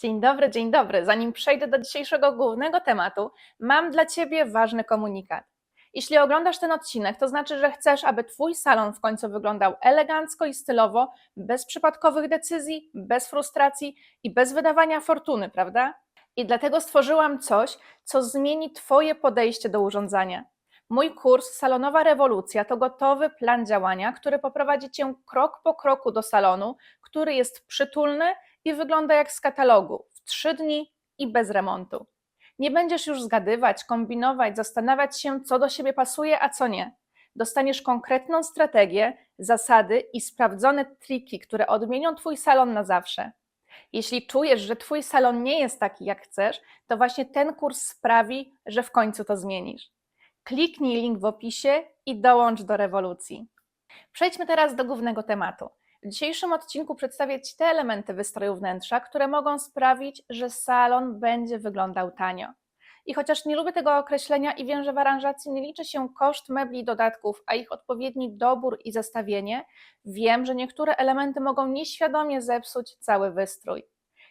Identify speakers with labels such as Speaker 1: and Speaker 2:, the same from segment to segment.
Speaker 1: Dzień dobry, dzień dobry. Zanim przejdę do dzisiejszego głównego tematu, mam dla Ciebie ważny komunikat. Jeśli oglądasz ten odcinek, to znaczy, że chcesz, aby Twój salon w końcu wyglądał elegancko i stylowo, bez przypadkowych decyzji, bez frustracji i bez wydawania fortuny, prawda? I dlatego stworzyłam coś, co zmieni Twoje podejście do urządzania. Mój kurs Salonowa Rewolucja to gotowy plan działania, który poprowadzi Cię krok po kroku do salonu, który jest przytulny i wygląda jak z katalogu w trzy dni i bez remontu. Nie będziesz już zgadywać, kombinować, zastanawiać się, co do siebie pasuje, a co nie. Dostaniesz konkretną strategię, zasady i sprawdzone triki, które odmienią Twój salon na zawsze. Jeśli czujesz, że Twój salon nie jest taki, jak chcesz, to właśnie ten kurs sprawi, że w końcu to zmienisz. Kliknij link w opisie i dołącz do rewolucji. Przejdźmy teraz do głównego tematu. W dzisiejszym odcinku przedstawię Ci te elementy wystroju wnętrza, które mogą sprawić, że salon będzie wyglądał tanio. I chociaż nie lubię tego określenia i wiem, że w aranżacji nie liczy się koszt mebli i dodatków, a ich odpowiedni dobór i zestawienie, wiem, że niektóre elementy mogą nieświadomie zepsuć cały wystrój.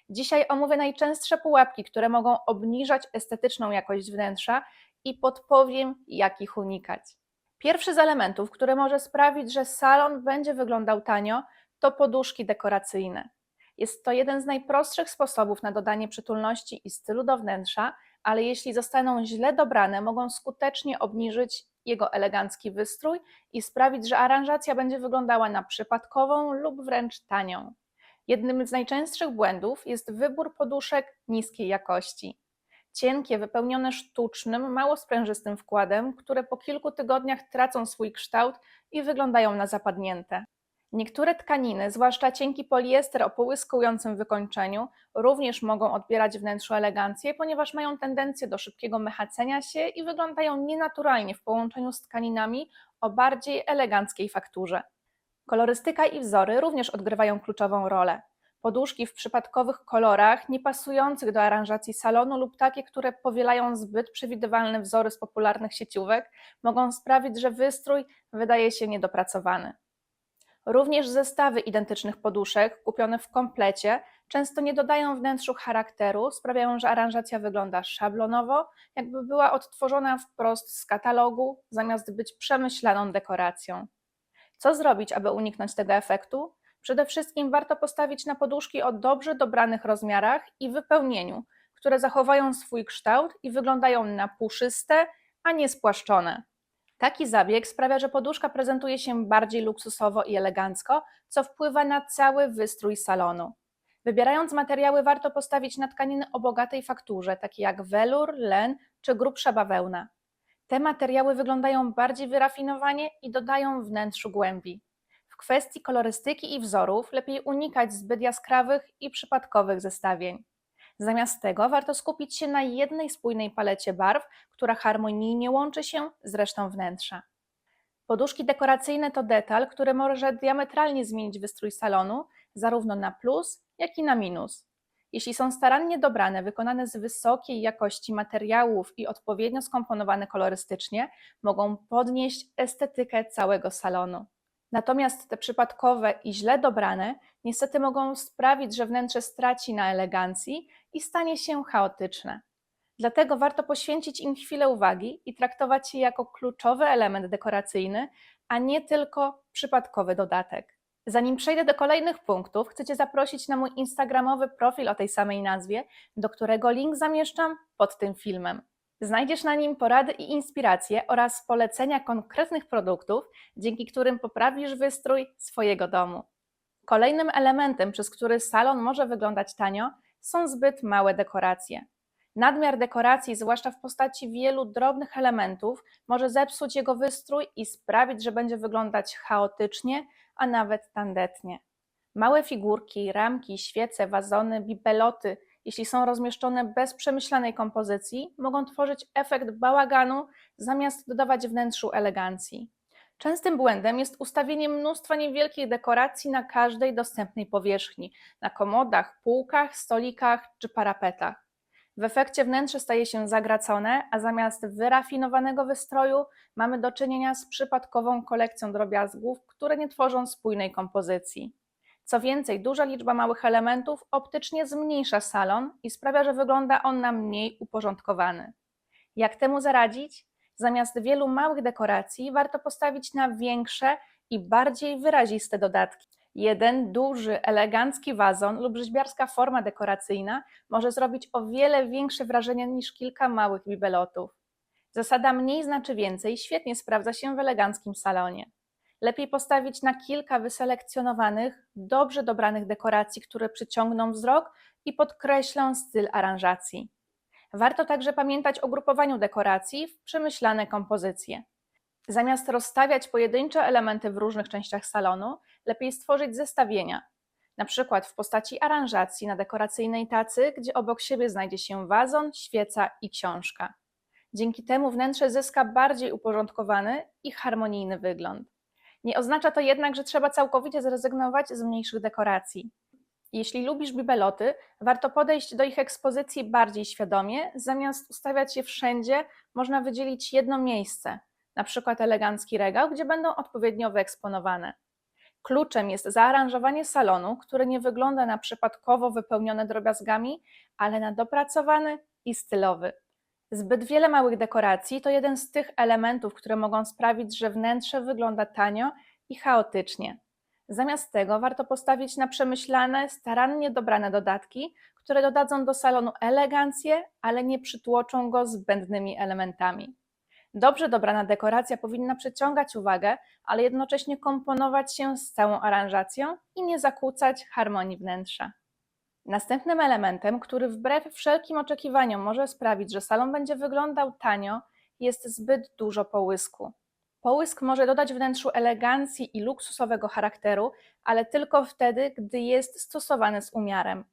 Speaker 1: Dzisiaj omówię najczęstsze pułapki, które mogą obniżać estetyczną jakość wnętrza i podpowiem, jak ich unikać. Pierwszy z elementów, który może sprawić, że salon będzie wyglądał tanio, to poduszki dekoracyjne. Jest to jeden z najprostszych sposobów na dodanie przytulności i stylu do wnętrza, ale jeśli zostaną źle dobrane, mogą skutecznie obniżyć jego elegancki wystrój i sprawić, że aranżacja będzie wyglądała na przypadkową lub wręcz tanią. Jednym z najczęstszych błędów jest wybór poduszek niskiej jakości. Cienkie, wypełnione sztucznym, mało sprężystym wkładem, które po kilku tygodniach tracą swój kształt i wyglądają na zapadnięte. Niektóre tkaniny, zwłaszcza cienki poliester o połyskującym wykończeniu, również mogą odbierać wnętrzu elegancję, ponieważ mają tendencję do szybkiego mechacenia się i wyglądają nienaturalnie w połączeniu z tkaninami o bardziej eleganckiej fakturze. Kolorystyka i wzory również odgrywają kluczową rolę. Poduszki w przypadkowych kolorach, niepasujących do aranżacji salonu lub takie, które powielają zbyt przewidywalne wzory z popularnych sieciówek, mogą sprawić, że wystrój wydaje się niedopracowany. Również zestawy identycznych poduszek, kupione w komplecie, często nie dodają wnętrzu charakteru, sprawiają, że aranżacja wygląda szablonowo, jakby była odtworzona wprost z katalogu, zamiast być przemyślaną dekoracją. Co zrobić, aby uniknąć tego efektu? Przede wszystkim warto postawić na poduszki o dobrze dobranych rozmiarach i wypełnieniu, które zachowają swój kształt i wyglądają na puszyste, a nie spłaszczone. Taki zabieg sprawia, że poduszka prezentuje się bardziej luksusowo i elegancko, co wpływa na cały wystrój salonu. Wybierając materiały, warto postawić na tkaniny o bogatej fakturze, takie jak welur, len czy grubsza bawełna. Te materiały wyglądają bardziej wyrafinowanie i dodają wnętrzu głębi. W kwestii kolorystyki i wzorów lepiej unikać zbyt jaskrawych i przypadkowych zestawień. Zamiast tego warto skupić się na jednej spójnej palecie barw, która harmonijnie łączy się z resztą wnętrza. Poduszki dekoracyjne to detal, który może diametralnie zmienić wystrój salonu, zarówno na plus, jak i na minus. Jeśli są starannie dobrane, wykonane z wysokiej jakości materiałów i odpowiednio skomponowane kolorystycznie, mogą podnieść estetykę całego salonu. Natomiast te przypadkowe i źle dobrane niestety mogą sprawić, że wnętrze straci na elegancji i stanie się chaotyczne. Dlatego warto poświęcić im chwilę uwagi i traktować je jako kluczowy element dekoracyjny, a nie tylko przypadkowy dodatek. Zanim przejdę do kolejnych punktów, chcę Cię zaprosić na mój instagramowy profil o tej samej nazwie, do którego link zamieszczam pod tym filmem. Znajdziesz na nim porady i inspiracje oraz polecenia konkretnych produktów, dzięki którym poprawisz wystrój swojego domu. Kolejnym elementem, przez który salon może wyglądać tanio, są zbyt małe dekoracje. Nadmiar dekoracji, zwłaszcza w postaci wielu drobnych elementów, może zepsuć jego wystrój i sprawić, że będzie wyglądać chaotycznie, a nawet tandetnie. Małe figurki, ramki, świece, wazony, bibeloty, jeśli są rozmieszczone bez przemyślanej kompozycji, mogą tworzyć efekt bałaganu zamiast dodawać wnętrzu elegancji. Częstym błędem jest ustawienie mnóstwa niewielkich dekoracji na każdej dostępnej powierzchni na komodach, półkach, stolikach czy parapetach. W efekcie wnętrze staje się zagracone, a zamiast wyrafinowanego wystroju mamy do czynienia z przypadkową kolekcją drobiazgów, które nie tworzą spójnej kompozycji. Co więcej, duża liczba małych elementów optycznie zmniejsza salon i sprawia, że wygląda on na mniej uporządkowany. Jak temu zaradzić? Zamiast wielu małych dekoracji warto postawić na większe i bardziej wyraziste dodatki. Jeden duży, elegancki wazon lub rzeźbiarska forma dekoracyjna może zrobić o wiele większe wrażenie niż kilka małych bibelotów. Zasada mniej znaczy więcej świetnie sprawdza się w eleganckim salonie. Lepiej postawić na kilka wyselekcjonowanych, dobrze dobranych dekoracji, które przyciągną wzrok i podkreślą styl aranżacji. Warto także pamiętać o grupowaniu dekoracji w przemyślane kompozycje. Zamiast rozstawiać pojedyncze elementy w różnych częściach salonu, lepiej stworzyć zestawienia, na przykład w postaci aranżacji na dekoracyjnej tacy, gdzie obok siebie znajdzie się wazon, świeca i książka. Dzięki temu wnętrze zyska bardziej uporządkowany i harmonijny wygląd. Nie oznacza to jednak, że trzeba całkowicie zrezygnować z mniejszych dekoracji. Jeśli lubisz bibeloty, warto podejść do ich ekspozycji bardziej świadomie, zamiast ustawiać je wszędzie, można wydzielić jedno miejsce, na przykład elegancki regał, gdzie będą odpowiednio wyeksponowane. Kluczem jest zaaranżowanie salonu, który nie wygląda na przypadkowo wypełnione drobiazgami, ale na dopracowany i stylowy. Zbyt wiele małych dekoracji to jeden z tych elementów, które mogą sprawić, że wnętrze wygląda tanio i chaotycznie. Zamiast tego warto postawić na przemyślane, starannie dobrane dodatki, które dodadzą do salonu elegancję, ale nie przytłoczą go zbędnymi elementami. Dobrze dobrana dekoracja powinna przyciągać uwagę, ale jednocześnie komponować się z całą aranżacją i nie zakłócać harmonii wnętrza. Następnym elementem, który wbrew wszelkim oczekiwaniom może sprawić, że salon będzie wyglądał tanio, jest zbyt dużo połysku. Połysk może dodać wnętrzu elegancji i luksusowego charakteru, ale tylko wtedy, gdy jest stosowany z umiarem.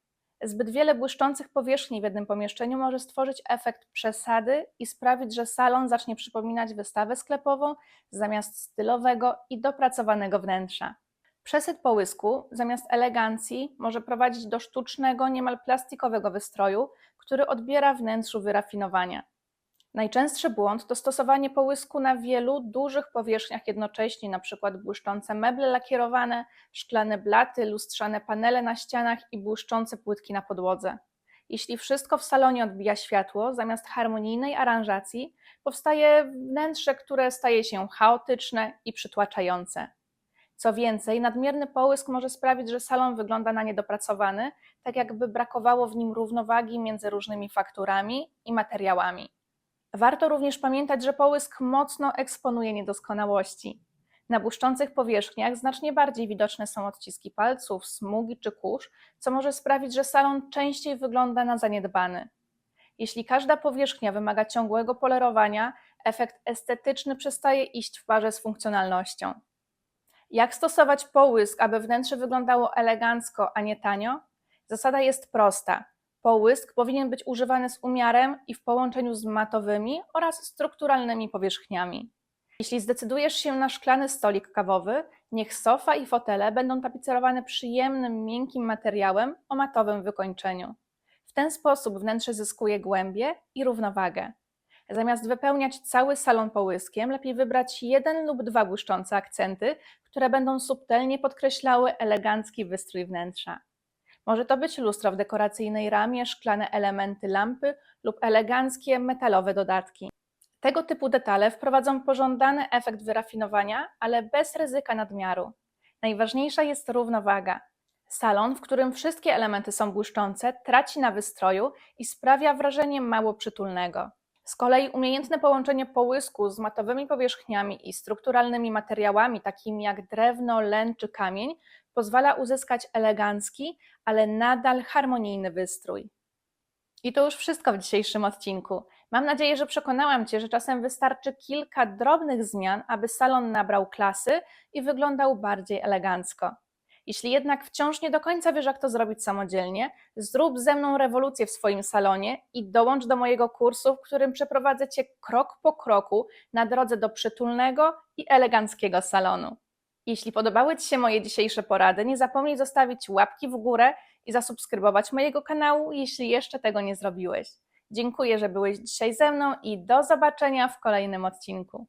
Speaker 1: Zbyt wiele błyszczących powierzchni w jednym pomieszczeniu może stworzyć efekt przesady i sprawić, że salon zacznie przypominać wystawę sklepową zamiast stylowego i dopracowanego wnętrza. Przesyt połysku zamiast elegancji może prowadzić do sztucznego, niemal plastikowego wystroju, który odbiera wnętrzu wyrafinowania. Najczęstszy błąd to stosowanie połysku na wielu dużych powierzchniach jednocześnie, np. błyszczące meble lakierowane, szklane blaty, lustrzane panele na ścianach i błyszczące płytki na podłodze. Jeśli wszystko w salonie odbija światło, zamiast harmonijnej aranżacji, powstaje wnętrze, które staje się chaotyczne i przytłaczające. Co więcej, nadmierny połysk może sprawić, że salon wygląda na niedopracowany, tak jakby brakowało w nim równowagi między różnymi fakturami i materiałami. Warto również pamiętać, że połysk mocno eksponuje niedoskonałości. Na błyszczących powierzchniach znacznie bardziej widoczne są odciski palców, smugi czy kurz, co może sprawić, że salon częściej wygląda na zaniedbany. Jeśli każda powierzchnia wymaga ciągłego polerowania, efekt estetyczny przestaje iść w parze z funkcjonalnością. Jak stosować połysk, aby wnętrze wyglądało elegancko, a nie tanio? Zasada jest prosta. Połysk powinien być używany z umiarem i w połączeniu z matowymi oraz strukturalnymi powierzchniami. Jeśli zdecydujesz się na szklany stolik kawowy, niech sofa i fotele będą tapicerowane przyjemnym, miękkim materiałem o matowym wykończeniu. W ten sposób wnętrze zyskuje głębię i równowagę. Zamiast wypełniać cały salon połyskiem, lepiej wybrać jeden lub dwa błyszczące akcenty, które będą subtelnie podkreślały elegancki wystrój wnętrza. Może to być lustro w dekoracyjnej ramie, szklane elementy lampy lub eleganckie metalowe dodatki. Tego typu detale wprowadzą pożądany efekt wyrafinowania, ale bez ryzyka nadmiaru. Najważniejsza jest równowaga. Salon, w którym wszystkie elementy są błyszczące, traci na wystroju i sprawia wrażenie mało przytulnego. Z kolei umiejętne połączenie połysku z matowymi powierzchniami i strukturalnymi materiałami, takimi jak drewno, len czy kamień, pozwala uzyskać elegancki, ale nadal harmonijny wystrój. I to już wszystko w dzisiejszym odcinku. Mam nadzieję, że przekonałam Cię, że czasem wystarczy kilka drobnych zmian, aby salon nabrał klasy i wyglądał bardziej elegancko. Jeśli jednak wciąż nie do końca wiesz, jak to zrobić samodzielnie, zrób ze mną rewolucję w swoim salonie i dołącz do mojego kursu, w którym przeprowadzę Cię krok po kroku na drodze do przytulnego i eleganckiego salonu. Jeśli podobały Ci się moje dzisiejsze porady, nie zapomnij zostawić łapki w górę i zasubskrybować mojego kanału, jeśli jeszcze tego nie zrobiłeś. Dziękuję, że byłeś dzisiaj ze mną i do zobaczenia w kolejnym odcinku.